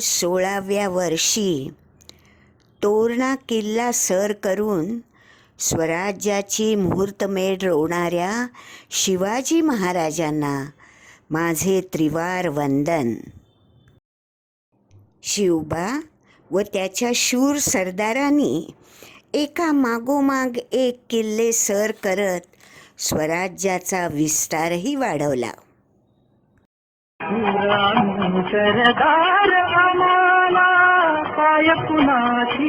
सोळाव्या वर्षी तोरणा किल्ला सर करून स्वराज्याची मुहूर्तमेढ रोवणाऱ्या शिवाजी महाराजांना माझे त्रिवार वंदन. शिवबा व त्याच्या शूर सरदारांनी एका मागोमाग एक किल्ले सर करत स्वराज्याचा विस्तारही वाढवला. सरदार आम्हाला पाय कुणाची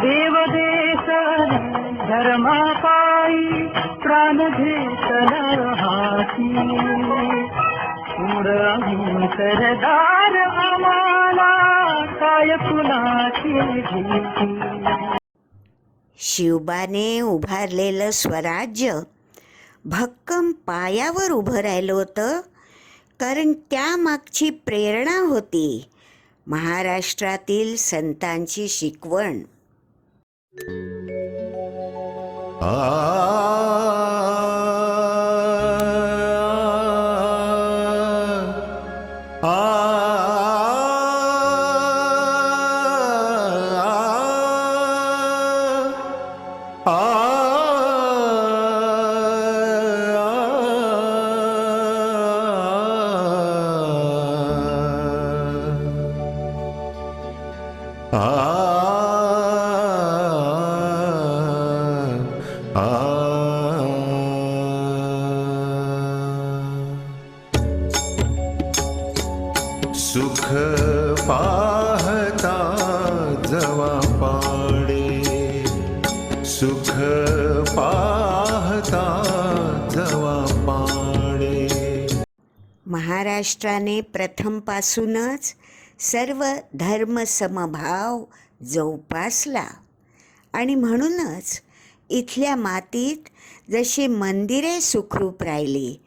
देवदेश धर्मापायी धर्मा पायी प्राण घेतला हाती. पुराण सरदार आम्हाला काय कुणाची शिवबाने उभारलेलं स्वराज्य भक्कम पायावर उभं राहिलं होतं कारण त्यामागची प्रेरणा होती महाराष्ट्रातील संतांची शिकवण. आ सुख पाहता जवा पाडे. सुख पाहता जवा पाडे. महाराष्ट्राने प्रथमपासूनच सर्व धर्मसमभाव जोपासला. आणि म्हणूनच इथल्या मातीत जशी मंदिरे सुखरूप राहिली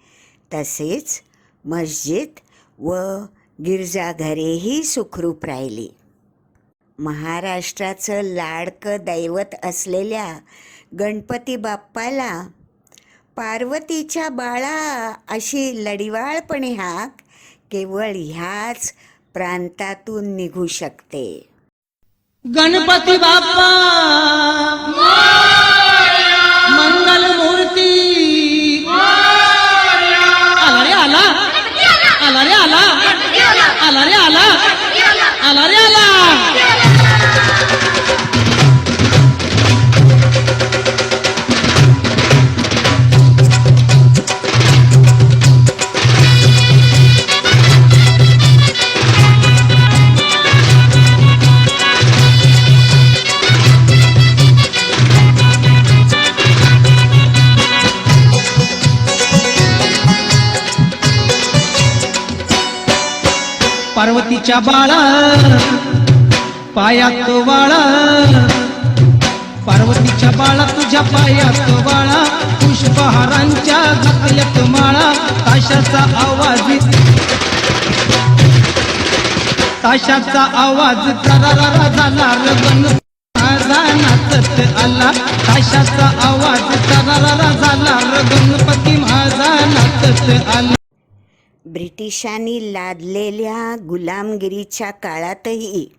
तसेच मस्जिद व गिरजाघरेही सुखरूप राहिली. महाराष्ट्राचं लाडकं दैवत असलेल्या गणपती बाप्पाला पार्वतीच्या बाळा अशी लढिवाळपणे हाक केवळ ह्याच प्रांतातून निघू शकते. गणपती बाप्पा! मंगल आला रे आला? आला रे आला? पार्वतीच्या बाळा पायात बाळा पार्वतीच्या बाळा तुझ्या पायात बाळा पुष्पहारांच्या घातल्यात माळा. ताशाचा आवाज ताशाचा आवाज तरारा झाला. रगन नाचत आला. ताशाचा आवाज तरारा झाला. गणपती माझा नाचत आला. ब्रिटिशांनी लादलेल्या गुलामगिरीच्या काळातही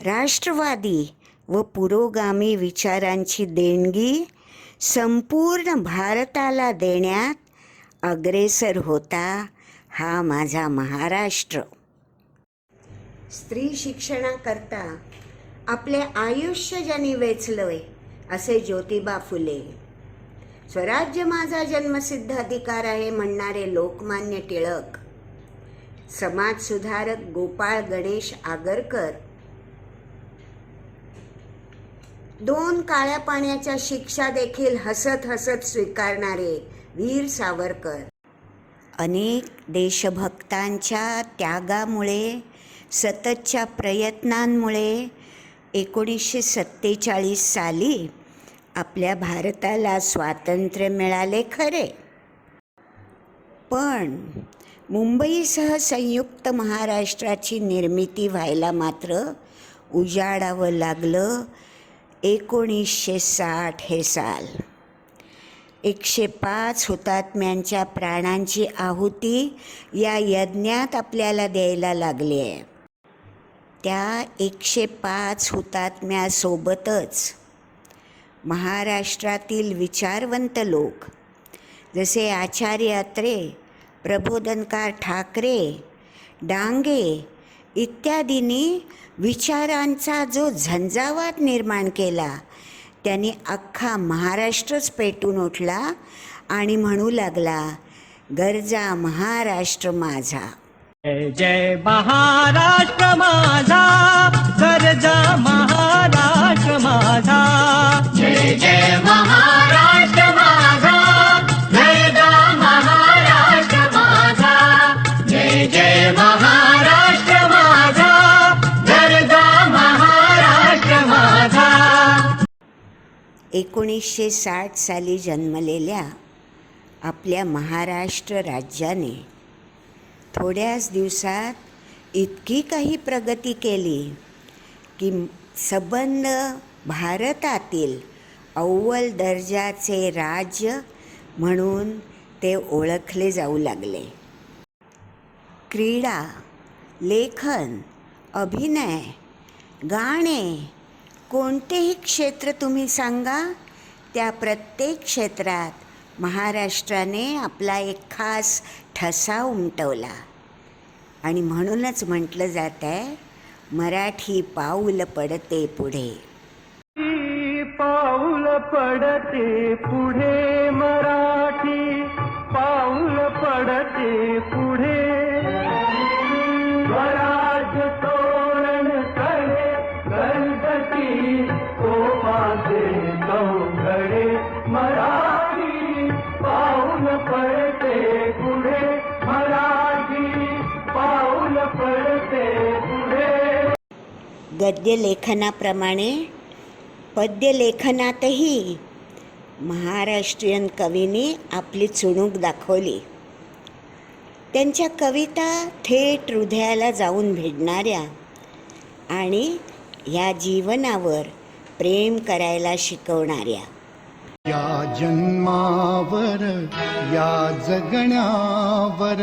राष्ट्रवादी व पुरोगामी विचारांची देणगी संपूर्ण भारताला देण्यात अग्रेसर होता हा माझा महाराष्ट्र. स्त्री शिक्षणाकरता आपले आयुष्य ज्यांनी वेचलंय असे ज्योतिबा फुले. स्वराज्य माझा जन्मसिद्ध अधिकार आहे म्हणणारे लोकमान्य टिळक. समाजसुधारक गोपाळ गणेश आगरकर. दोन काळ्या पाण्याच्या शिक्षा देखील हसत हसत स्वीकारणारे वीर सावरकर. अनेक देशभक्तांच्या त्यागामुळे सततच्या प्रयत्नांमुळे एकोणीसशे सत्तेचाळीस साली आपल्या भारताला स्वातंत्र्य मिळाले खरे. पण मुंबईसह संयुक्त महाराष्ट्राची निर्मिती व्हायला मात्र उजाडावं लागलं एकोणीसशे साठ हे साल. एकशे पाच हुतात्म्यांच्या प्राणांची आहुती या यज्ञात आपल्याला द्यायला लागली आहे त्या एकशे पाच हुतात्म्यासोबतच महाराष्ट्रातील विचारवंत लोक. जसे आचार्य अत्रे प्रबोधनकार ठाकरे डांगे इत्यादींनी विचारांचा जो झंझावात निर्माण केला त्यांनी अख्खा महाराष्ट्रच पेटून उठला आणि म्हणू लागला गरजा महाराष्ट्र माझा. जय जय महाराष्ट्र माझा गरजा महाराष्ट्र माझा जय जय महाराष्ट्र माझा गरजा महाराष्ट्र माझा जय जय महाराष्ट्र माझा गरजा महाराष्ट्र माझा एकोणीसशे साठ साली जन्मलेल्या आपल्या महाराष्ट्र राज्याने थोड्याच दिवसात इतकी काही प्रगती केली की सबंध भारतातील अव्वल दर्जाचे राज्य म्हणून ते ओळखले जाऊ लागले. क्रीडा लेखन अभिनय गाणे कोणतेही क्षेत्र तुम्ही सांगा त्या प्रत्येक क्षेत्रात महाराष्ट्राने आपला एक खास ठसा उमटवला. आणि म्हणूनच म्हटलं जात आहे मराठी पाऊल पडते पुढे. पाऊल पडते पुढे मराठी पाऊल पडते पुढे. गद्यलेखनाप्रमाणे पद्यलेखनातही महाराष्ट्रीयन कवींनी आपली चुणूक दाखवली. त्यांच्या कविता थेट हृदयाला जाऊन भिडणाऱ्या आणि ह्या जीवनावर प्रेम करायला शिकवणाऱ्या. या जन्मावर या जगण्यावर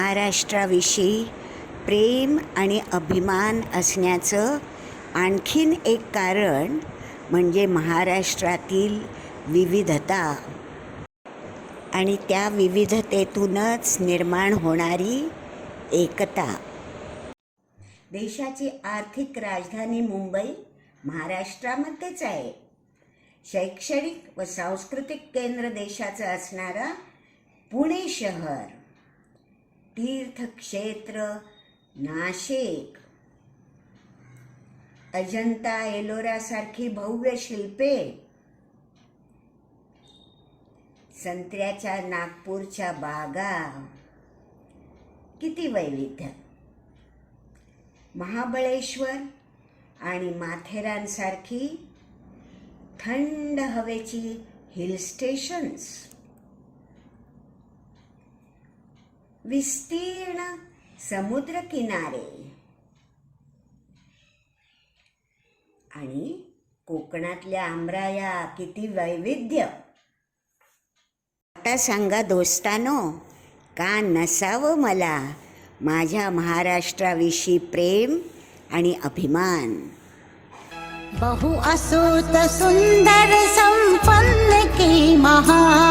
महाराष्ट्राविषयी प्रेम आणि अभिमान असण्याचं आणखीन एक कारण म्हणजे महाराष्ट्रातील विविधता. आणि त्या विविधतेतूनच निर्माण होणारी एकता. देशाची आर्थिक राजधानी मुंबई महाराष्ट्रामध्येच आहे. शैक्षणिक व सांस्कृतिक केंद्र देशाचं असणारं पुणे शहर. तीर्थक्षेत्र नाशिक. अजंता एलोरासारखी भव्य शिल्पे. संत्र्याच्या नागपूरच्या बागा. किती वैविध्य. महाबळेश्वर आणि माथेरानसारखी थंड हवेची हिल स्टेशन्स. विस्तीर्ण समुद्र किनारे आणि कोकणातल्या आंब्राया किती वैविध्य. आता सांगा दोस्तानो का नसावं मला माझ्या महाराष्ट्राविषयी प्रेम आणि अभिमान? बहु असूत सुंदर संपन्न की महा.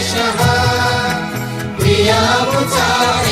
महाराष्ट्र देश